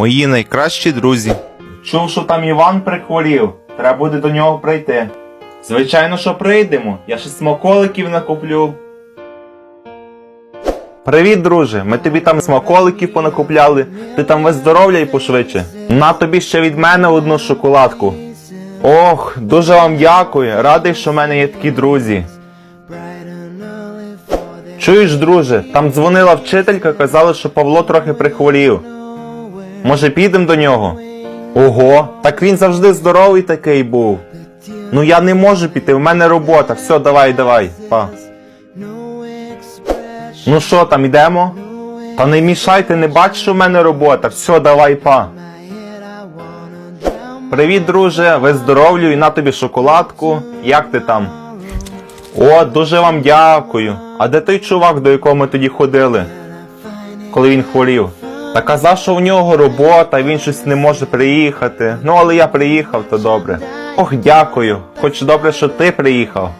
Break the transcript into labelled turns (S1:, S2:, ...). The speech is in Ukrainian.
S1: Мої найкращі друзі. Чув, що там Іван прихворів. Треба буде до нього прийти. Звичайно, що прийдемо. Я ще смаколиків накуплю. Привіт, друже. Ми тобі там смаколиків понакупляли. Ти там весь здоров'я і пошвидше. На тобі ще від мене одну шоколадку. Ох, дуже вам дякую. Радий, що в мене є такі друзі. Чуєш, друже, там дзвонила вчителька, казала, що Павло трохи прихворів. Може, підемо до нього? Ого, так він завжди здоровий такий був. Ну я не можу піти, в мене робота. Все, давай, давай. Па. Ну що там, йдемо? Та не мішайте, не бачиш, що в мене робота. Все, давай, па. Привіт, друже, ви здоровлю і на тобі шоколадку. Як ти там? О, дуже вам дякую. А де той чувак, до якого ми тоді ходили? Коли він хворів? Та казав, що у нього робота, він щось не може приїхати. Ну, але я приїхав, то добре. Ох, дякую. Хоч добре, що ти приїхав.